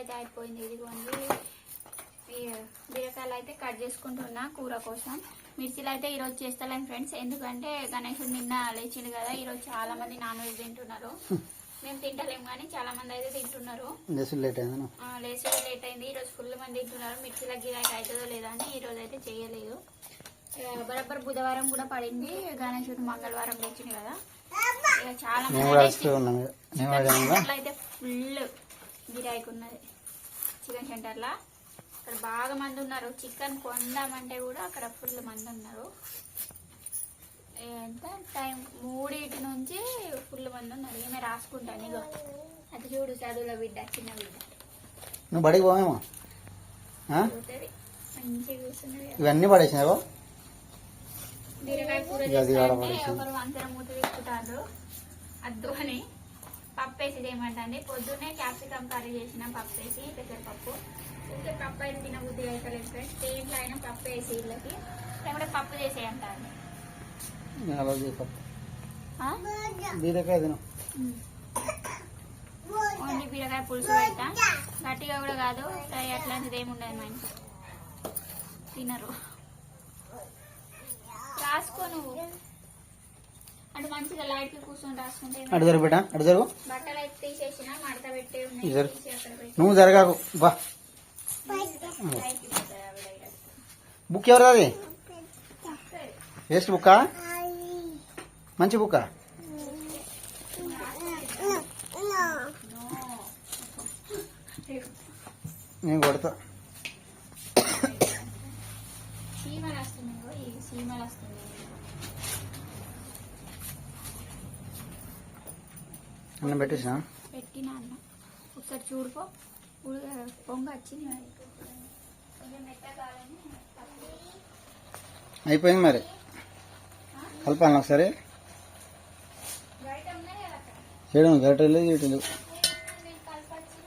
అయితే అయిపోయింది. ఇదిగోండి. బీరకాయలు అయితే కట్ చేసుకుంటున్నా కూర కోసం. మిర్చిలు అయితే ఈరోజు చేస్తలేం ఫ్రెండ్స్. ఎందుకంటే గణేషుడు నిన్న లేచిండు కదా ఈరోజు చాలా మంది నాన్ వెజ్ తింటున్నారు. మేము తింటలేం కానీ చాలా మంది అయితే తింటున్నారు. లేచి లేట్ అయింది లేట్ ఈరోజు ఫుల్ మంది తింటున్నారు. మిర్చిల గిరాకీ అవుతుందో లేదా అని ఈరోజు అయితే చేయలేదు. బరాబర్ బుధవారం కూడా పడింది. గణేశుడు మంగళవారం తెచ్చింది కదా. చాలా మంది అయితే ఫుల్ గిరాకీ ఉన్నది చికెన్ సెంటర్లో. అక్కడ బాగా మంది ఉన్నారు చికెన్ కొందామంటే కూడా అక్కడ ఫుల్ మంది ఉన్నారు ఎంత? టైం మూడింటి నుంచి ఫుల్ మంది ఉన్నారు ఏమే రాసుకుంటాను ఇగో అది చూడు చదువుల బిడ్డ చిన్న బిడ్డ. నువ్వు బడికి పోవేమో? ఇవన్నీ పడేసినావు? బీరకాయ కూర. ఒకరు వంతెన మూత తీసుకుంటారు అద్దు అని. పప్పు వేసి చేయమంటండి పొద్దున్నే క్యాప్సికమ్ కర్రీ చేసిన పప్పు వేసి పెసరపప్పు ఇంకా పప్పు అయితే తినబుద్ధి అవుతలేదు ఫ్రెండ్స్ దేంట్లో అయినా పప్పు వేసి వీళ్ళకి లేకపోతే పప్పు చేస్తాం బీరకాయ తిను. ఓన్లీ బీరకాయ పులుసు పెడతా. గట్టిగా కూడా కాదు. ఫ్రై అట్లాంటిది ఏమి ఉండదు మా ఇంట్లో. తినరు. రాసుకో నువ్వు. అటు మంచిగా లైట్ కూర్చొని రాసుకుంటే అటు జరుగు బిడ్డ అటు జరుగు బట్టలు అయితే తీసేసిన మడత పెట్టే ఉన్నాయి ఇది జరుగు. తీసి అక్కడ పెట్టి నువ్వు జరగాకు బా లైట్ ఆవిడ. బుక్ ఎవరు అది. వేస్ట్ బుక్కా మంచి బుక్కా నేను కొడతా అన్నం పెట్టేసిన? పెట్టిన అన్న. ఒకసారి చూడుకో. పొంగ వచ్చింది అయిపోయింది మరి. కలపాలి ఒకసారి. చేయడం ఇటులు నేను కలపచ్చి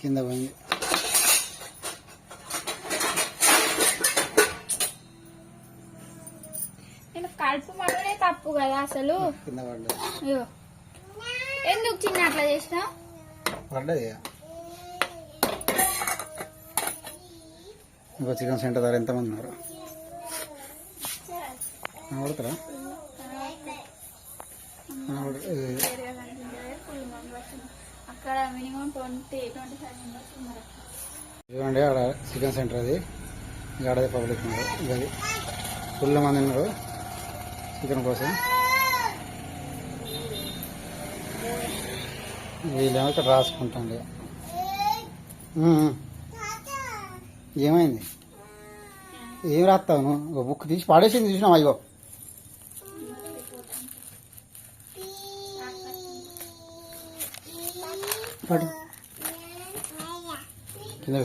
కింద పోయింది. నేను కలుపుమనే తప్పు కదా అసలు? ఎందుకు చిన్న అట్లా చేసినా పడ్డది ఇక. చికెన్ సెంటర్ దగ్గర ఎంతమంది ఉన్నారు? కొడతారా అక్కడ minimum twenty twenty five members ఉన్నారు. చూడండి ఆడ చికెన్ సెంటర్ అది. ఇక పబ్లిక్ ఉన్నారు. ఇక అది. ఫుల్ మంది ఉన్నారు. చికెన్ కోసం. వీళ్ళేమో ఇక్కడ రాసుకుంటాండి ఏమైంది? ఏం రాస్తావు నువ్వు? ఒక బుక్ తీసి పాడేసింది చూసినావు? అయ్యో పడు కింద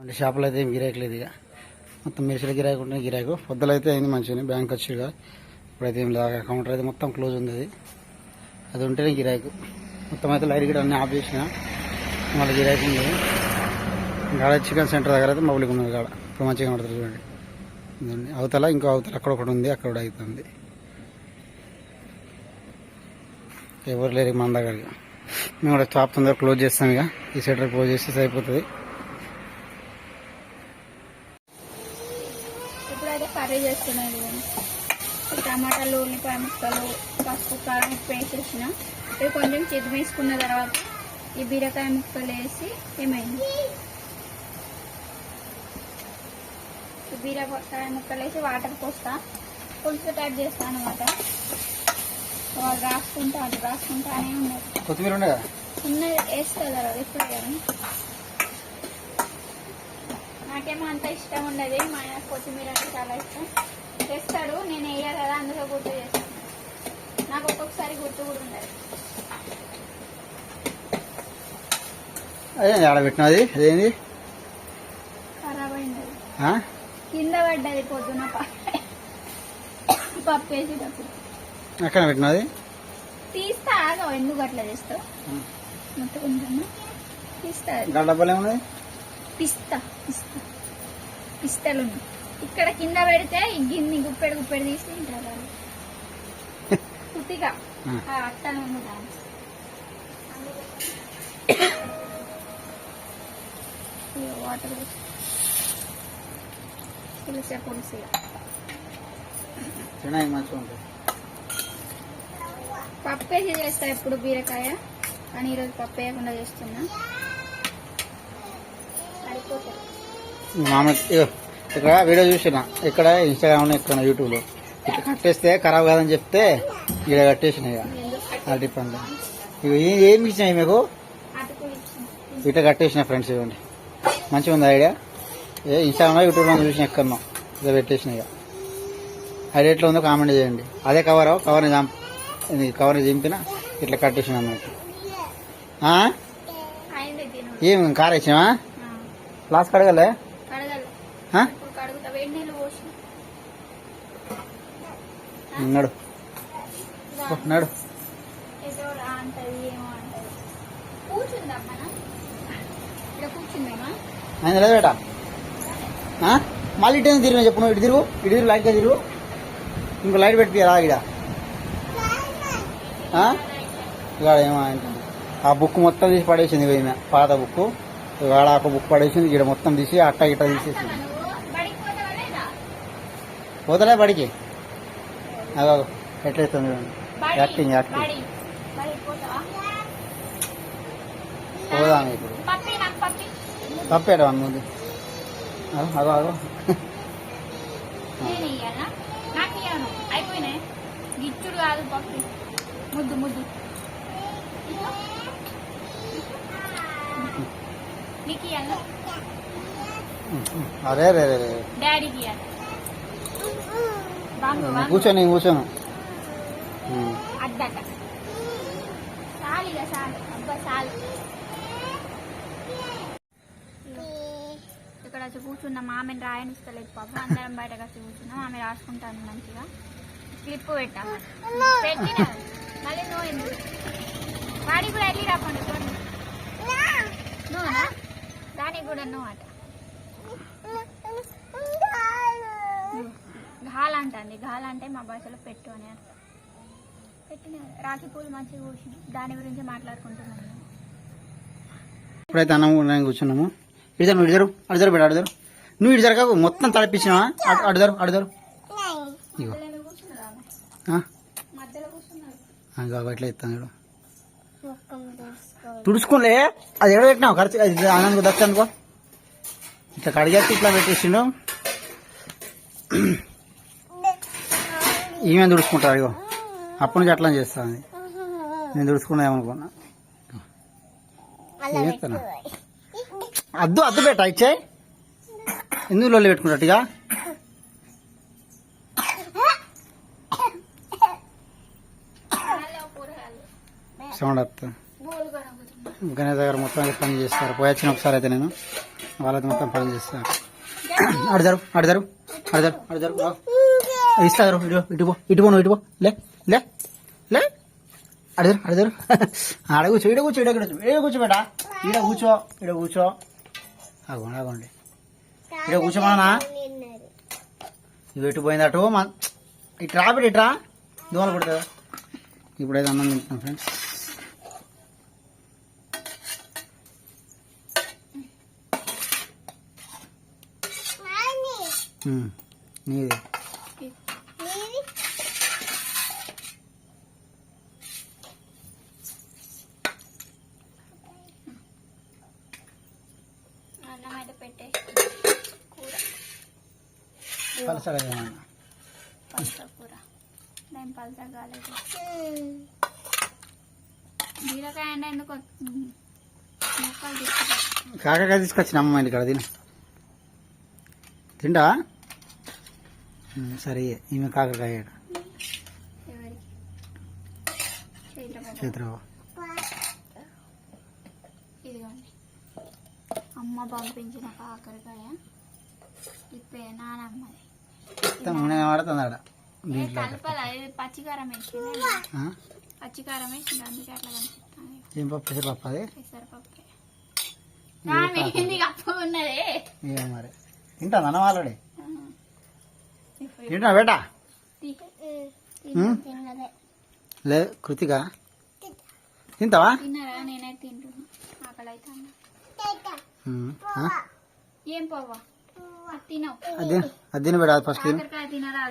అంటే షాపులో అయితే మీరేయట్లేదు ఇక. మొత్తం మిర్చిల గిరాకీ ఉంటే గిరాకు. పొద్దులు అయితే అయింది మంచిగా బ్యాంక్ వచ్చిగా ఇప్పుడైతే ఏం లేదు కౌంటర్ అయితే మొత్తం క్లోజ్ ఉంది అది అది ఉంటేనే గిరాకు. మొత్తం అయితే లైట్ కూడా అన్నీ ఆఫ్ చేసిన. మళ్ళీ గిరాకీ ఉంది. గాడ చికెన్ సెంటర్ దగ్గర అయితే మౌలిక ఉన్నది కాడ ఇప్పుడు మంచిగా కనబడుతుంది చూడండి. ఇదండి. అవతల ఇంకో అవతల అక్కడ ఒకటి ఉంది అక్కడ కూడా అవుతుంది ఎవరు లేరు మన దగ్గర మేము కూడా స్టాప్ తొందరగా క్లోజ్ చేస్తాం ఇక. ఈ సెంటర్ క్లోజ్ చేస్తే సరిపోతుంది ఇప్పుడైతే కర్రీ చేస్తున్నాను టమాటాలు ఉల్లిపాయ ముక్కలు పసుపు కారం ఉప్పు వేసేసిన. ఇవి కొంచెం చిదిమేసుకున్న తర్వాత ఈ బీరకాయ ముక్కలు వేసి ఏమైంది? ఈ బీరకాయ ముక్కలు వేసి వాటర్ పోస్తా. పులుసు టైప్ చేస్తాను అనమాట వాళ్ళు రాసుకుంటా అది రాసుకుంటానే ఉన్నారు. కొత్తిమీర ఉన్నది వేస్తుంది కదా ఇప్పుడు నాకేమో అంత ఇష్టం ఉండదు. మా ఆయన కొత్తిమీర అంటే చాలా ఇష్టం. తెస్తాడు. నేను వేయాలి కదా అందులో గుర్తు చేస్తాను నాకు ఒక్కొక్కసారి గుర్తు కూడా ఉండదు. అదే ఆడ పెట్టినది అదేంది? ఖరాబ్ అయింది? కింద పడ్డది పొద్దున పప్పు. వేసేటప్పుడు. ఎక్కడ పెట్టినది తీస్తా ఆగో. ఎందుకు అట్లా చేస్తావు? తీస్తా. గడ్డపల్లి ఏమున్నది? పిస్తా పిస్తా పిస్తలు ఇక్కడ కింద పెడితే ఈ గిన్నె గుప్పెడు గుప్పెడు తీసి తింటారు వాళ్ళు. ఆ. అట్టను ఉంది వాటర్. పులుసే పులుసు ఉంటుంది పప్పు వేసి చేస్తా ఎప్పుడు బీరకాయ. కానీ ఈరోజు పప్పు వేయకుండా చేస్తున్నా. ఇక్కడ వీడియో చూసిన. ఇక్కడ ఇన్స్టాగ్రామ్ ఇక్కడ యూట్యూబ్లో ఇట్లా కట్టేస్తే ఖరాబ్ కాదని చెప్తే ఇక్కడ కట్టేసిన ఇక అరటి పండు ఇవి ఏ- ఏమి ఇచ్చినాయి మీకు? ఇట్లా కట్టేసిన ఫ్రెండ్స్ ఇవ్వండి. మంచిగా ఉంది ఐడియా ఏ ఇన్స్టాగ్రామ్లో యూట్యూబ్లో చూసిన ఎక్కడో ఇట్లా పెట్టేసిన ఇక ఐడియా ఎట్లా ఉందో కామెంట్ చేయండి. అదే కవర్ కవర్ని చంప కవర్ని చింపిన ఇట్లా కట్టేసిన అన్నట్టు. ఏం కార్ ఇచ్చినావా? లాస్ట్ కడగలే? నడు. నడు. ఆయన లేదు బేట? మళ్ళీ ఇటు తిరిగి చెప్పు నువ్వు? ఇటు తిరుగు. ఇటు తిరుగు లైట్గా తిరుగు. ఇంకో లైట్ పెట్టి రా ఇక్కడ? ఇక్కడ ఏమో ఆ బుక్ మొత్తం తీసి పడేసింది ఈమె పాత బుక్ ఇవాళ ఒక బుక్ పడేసింది ఇక్కడ మొత్తం తీసి అట్ట ఇట్ట తీసేసింది. పోతలే బడికి? అదో ఎట్లయితుంది? Acting acting. పోదాం ఇప్పుడు. తప్పేట ముందు నాకు ఇయ్యాను. అయిపోయినాయి. గిచ్చుడు కాదు పప్పి. ముద్దు ముద్దు. నీకు ఇయ్యాలా అరే రే రే డాడీకి ఇయ్యాలి కూర్చొని. అద్దట చాలు ఇక చాలు. అబ్బా చాలు. ఇక్కడ వచ్చి కూర్చున్నాం. ఆమెను రాయనిస్తలేదు పాప. అందరం బయటకు వచ్చి కూర్చున్నాం. ఆమె రాసుకుంటాను మంచిగా. క్లిప్ పెట్టాం. పెట్టిన? మళ్ళీ నువ్వు ఎందుకు? వాడికి కూడా వెళ్ళి రాకుండా చూడండి నువ్వునా దానికి కూడా నువ్వు అట ఘాల్ అంటుంది ఘాల్ అంటే మా భాషలో పెట్టు అని అర్థం. పెట్టిన రాఖీ పూలు మంచిగా కూర్చుని దాని గురించి మాట్లాడుకుంటున్నాను. ఇప్పుడైతే అన్నం నేను కూర్చున్నాము. ఇడిదారు నువ్వు ఇడిదారు అడిదారు బిడ్డ అడిదారు నువ్వు ఇడి జరగకు మొత్తం తడిపించినావా అడు- అడుదారు అడుదారు ఇగో. మధ్యలో కూర్చున్నారు. తుడుచుకోలే అది ఎక్కడ పెట్టినావు? ఖర్చు అది ఆనందకు దక్కనుకో ఇట్లా కడిగేసి ఇట్లా పెట్టేసిండు. ఈమె తుడుచుకుంటారు ఇగో. అప్పటి నుంచి అట్లా చేస్తాను నేను తుడుచుకున్నా ఏమనుకున్నా ఏం చేస్తాను? అద్దు అద్దు పెట్ట ఇచ్చాయి ఎందుకు లొల్లి పెట్టుకున్నట్టుగా సౌండ్ గణేష్ దగ్గర మొత్తం అయితే పని చేస్తారు. పోయొచ్చిన ఒకసారి అయితే నేను. వాళ్ళైతే మొత్తం పని చేస్తారు. అడదారు అడదారు అడదారు అడదారు ఇస్తారు ఇటు ఇటు పో ఇటు నువ్వు ఇటు పో. లే లే లే. అడదారు అడదారు ఆడ కూర్చో ఇడ కూర్చో ఇడ కూర్చో ఈడ కూర్చోబేట ఈడ కూర్చో ఈడ కూర్చో. అగోండి అగోండి ఈడ కూర్చోమన్నా? ఇవి ఎటు పోయింది అటు మా ఇట్రా రాబడి ఇట్రా దోమలు పడుతుంది ఇప్పుడైతే అన్నం తింటున్నాం ఫ్రెండ్స్ నీది. పెట్టే కూర పలసగా ఏమన్నా పల్స కూర నేను పల్స కాలేదు బీరకాయ అంటే ఎందుకు కాకరకాయ తీసుకొచ్చిన అమ్మ ఇంటి కాడ తిను. తింటా సరే ఈమె కాకరకాయ చేతిరావు ఇదిగోండి. అమ్మ పంపించిన కాకరకాయ. ఇప్పే నానమ్మది నేను వాడుతుంది ఆడ పచ్చికారం వేసింది? పచ్చికారం వేసింది? అందుకే అట్లా కనిపిస్తాను ఏం పప్పు? అది? పెసరపప్పు. ఉన్నదే. మరి. తింటాను అన్నం ఆ, తింటున్నా బేటా? లేదు కృతిక తింటావా? తిన్నారా నేనైతే తింటున్నా. ఆకలి అయితే ఉమ్, ఆ? ఏం పోవా? అది తిని. బేటా ఫస్ట్ తిని. కాకరకాయ తినరా?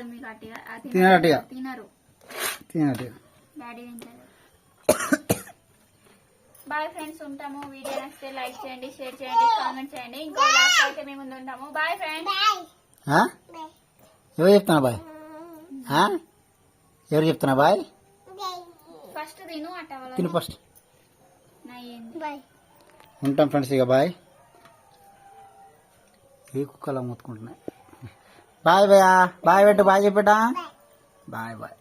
బాయ్ ఫ్రెండ్స్ ఉంటాము. వీడియో నచ్చితే లైక్ చేయండి షేర్ చేయండి కామెంట్ చేయండి. ఇంకో లాస్ట్ అయితే మేము ముందు ఉంటాము. Bye friends? ఎవరు చెప్తున్నా బాయ్? ఎవరు చెప్తున్నా బాయ్? ఫస్ట్ తిను ఫస్ట్. నా ఏంది? ఉంటాం ఫ్రెండ్స్ ఇక బాయ్. ఏ కుక్కలా మూతుకుంటున్నాయి? బాయ్ భయ్యా. బాయ్ పెట్టు బాయ్ చెప్పేటా? Bye bye.